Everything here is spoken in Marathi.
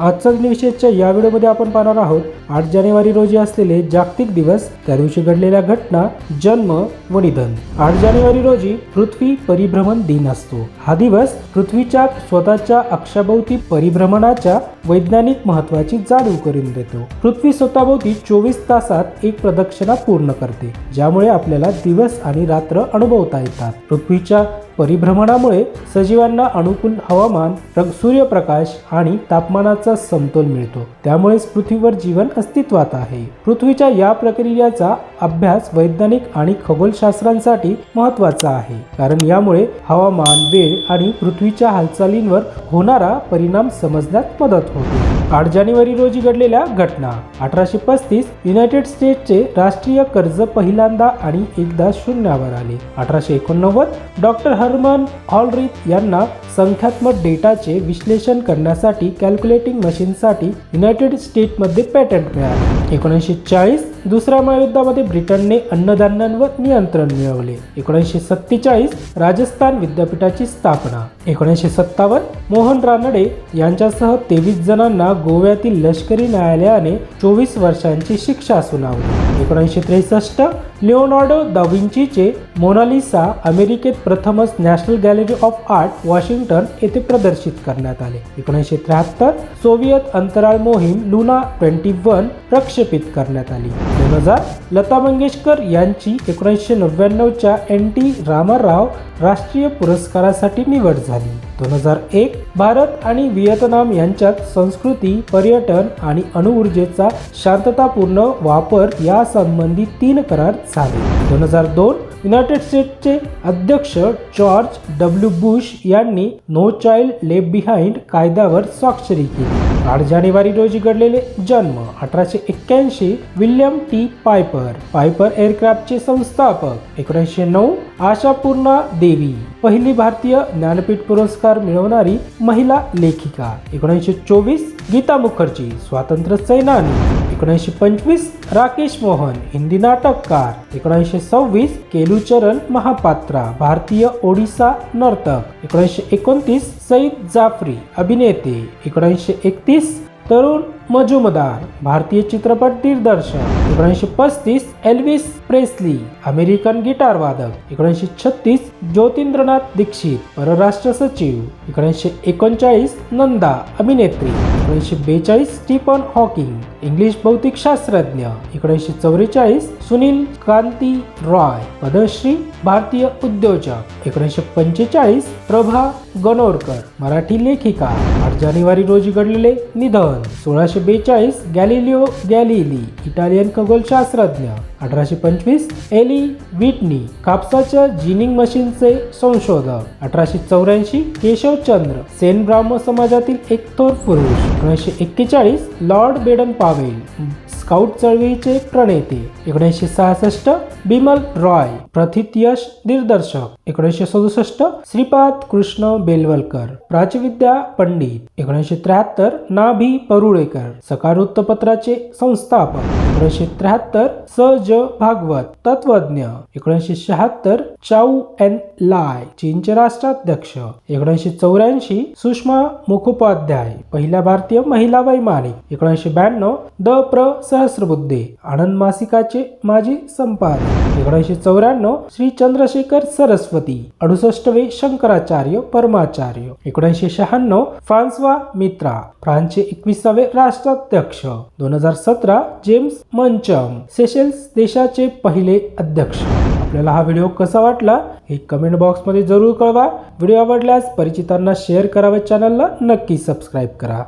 आजचा निषेधच्या या व्हिडिओमध्ये आपण पाहणार आहोत आठ जानेवारी रोजी असलेले जागतिक दिवस त्या दिवशी घडलेल्या घटना जन्म व निधन. आठ जानेवारी रोजी पृथ्वी परिभ्रमण दिन असतो. हा दिवस पृथ्वीच्या स्वतःच्या अक्षाभोवती परिभ्रमणाच्या वैज्ञानिक महत्वाची जाणीव करून देतो. पृथ्वी स्वतःभोवती चोवीस तासात एक प्रदक्षिणा पूर्ण करते ज्यामुळे आपल्याला दिवस आणि रात्र अनुभवता येतात. पृथ्वीच्या परिभ्रमणामुळे सजीवांना अनुकूल हवामान सूर्यप्रकाश आणि तापमानाचा समतोल मिळतो. त्यामुळेच पृथ्वीवर जीवन अस्तित्वात आहे. पृथ्वीच्या या प्रक्रियेचा अभ्यास वैज्ञानिक आणि खगोलशास्त्रांसाठी महत्त्वाचा आहे. कारण यामुळे हवामान वेळ आणि पृथ्वीच्या हालचालींवर होणारा परिणाम समजण्यात मदत होते. आठ जानेवारी रोजी घडलेल्या घटना. अठराशे पस्तीस युनायटेड स्टेट्सचे राष्ट्रीय कर्ज पहिल्यांदा आणि एकदा शून्यावर आले. अठराशे एकोणनव्वद डॉक्टर हर्मन हॉलरिथ यांना संख्यात्मक डेटाचे विश्लेषण करण्यासाठी कॅल्क्युलेटिंग मशीनसाठी युनायटेड स्टेटमध्ये पेटंट मिळाले. एकोणीसशे चाळीस दुसऱ्या महायुद्धामध्ये ब्रिटनने अन्नधान्यांवर नियंत्रण मिळवले. एकोणीसशे सत्तेचाळीस राजस्थान विद्यापीठाची स्थापना. एकोणीसशे सत्तावन्न मोहन रानडे यांच्यासह तेवीस जणांना गोव्यातील लष्करी न्यायालयाने चोवीस वर्षांची शिक्षा सुनावली. एकोणीसशे त्रेसष्ट लिओनार्डो दाविंचीचे मोनालिसा अमेरिकेत प्रथमच national gallery of art Washington येथे प्रदर्शित करण्यात आले. एकोणीसशे त्र्याहत्तर सोव्हिएत अंतराळ मोहीम लुना ट्वेंटी वन प्रक्षेपित करण्यात आली. दोन हजार लता मंगेशकर यांची एकोणीसशे नव्याण्णवच्या एन टी रामाराव राष्ट्रीय पुरस्कारासाठी निवड झाली. दोन हजार एक भारत आणि व्हिएतनाम यांच्यात संस्कृती पर्यटन आणि अणुऊर्जेचा शांततापूर्ण वापर यासंबंधी तीन करार झाले. दोन हजार दोन युनायटेड स्टेट्सचे अध्यक्ष जॉर्ज डब्ल्यू बुश यांनी नो चाइल्ड लेफ्ट बिहाइंड कायद्यावर स्वाक्षरी केली. आठ जानेवारी रोजी घडलेले जन्म अठराशे एक्क्याऐंशी विल्यम टी पायपर पायपर एअरक्राफ्टचे संस्थापक एकोणीसशे नऊ आशापूर्णा देवी पहिली भारतीय ज्ञानपीठ पुरस्कार मिळवणारी महिला लेखिका एकोणीसशे चोवीस गीता मुखर्जी स्वातंत्र्य सैनानी. एकोणीसशे पंचवीस राकेश मोहन हिंदी नाटककार. एकोणीसशे सव्वीस केलुचरण महापात्रा भारतीय ओडिसा नर्तक. एकोणीसशे एकोणतीस सईद जाफरी अभिनेते. एकोणीसशे एकतीस तरुण मजुमदार भारतीय चित्रपट दिग्दर्शक. एकोणीसशे पस्तीस एल्विस प्रेस्ली अमेरिकन गिटार वादक एकोणीसशे छत्तीस ज्योतिंद्रनाथ दीक्षित परराष्ट्र सचिव एकोणीसशे एकोणचाळीस नंदा अभिनेत्री एकोणीसशे बेचाळीस स्टीफन हॉकिंग इंग्लिश भौतिकशास्त्रज्ञ एकोणीसशे चौवेचाळीस सुनील कांती रॉय पद्मश्री भारतीय उद्योजक एकोणीसशे पंचेचाळीस प्रभा गणोरकर मराठी लेखिका. आठ जानेवारी रोजी घडलेले निधन सोळाशे बेचाळीस गॅलिलिओ गॅलिली इटालियन खगोलशास्त्रज्ञ अठराशे पंचवीस एली विटनी कापसाच्या जिनिंग मशीनचे संशोधक. अठराशे चौऱ्याऐंशी केशवचंद्र सेन ब्राह्म समाजातील एक थोर पुरुष. अठराशे एक्केचाळीस लॉर्ड बेडन पावेल. स्काउट चळवळीचे प्रणेते एकोणीसशे सहासष्ट बिमल रॉय प्रथित यश दिग्दर्शक एकोणीसशे सदुसष्ट श्रीपाद कृष्ण बेलवलकर प्राचविद्या पंडित एकोणीसशे त्र्याहत्तर नाभी परुळेकर सकार वृत्तपत्राचे संस्थापक एकोणीसशे त्र्याहत्तर स ज भागवत तत्वज्ञ एकोणीसशे शहात्तर चाऊ एन लाय चीनचे राष्ट्राध्यक्ष एकोणीसशे चौऱ्याऐंशी सुषमा मुखोपाध्याय पहिल्या भारतीय महिला वैमानिक एकोणीसशे ब्याण्णव द प्र सहस्रबुद्धे आनंद मासिकाचे माजी संपादक एकोणीसशे चौऱ्याण्णव श्री चंद्रशेखर सरस्वती अडुसष्टवे शंकराचार्य परमाचार्य एकोणीसशे शहाण्णव फ्रान्सवा मित्रा फ्रान्सचे एकविसावे राष्ट्राध्यक्ष दोन हजार सतरा जेम्स मंचम सेशेल्स देशाचे पहिले अध्यक्ष. आपल्याला हा व्हिडिओ कसा वाटला हे कमेंट बॉक्समध्ये जरूर कळवा. व्हिडिओ आवडल्यास परिचितांना शेअर करावे चॅनलला नक्की सबस्क्राईब करा.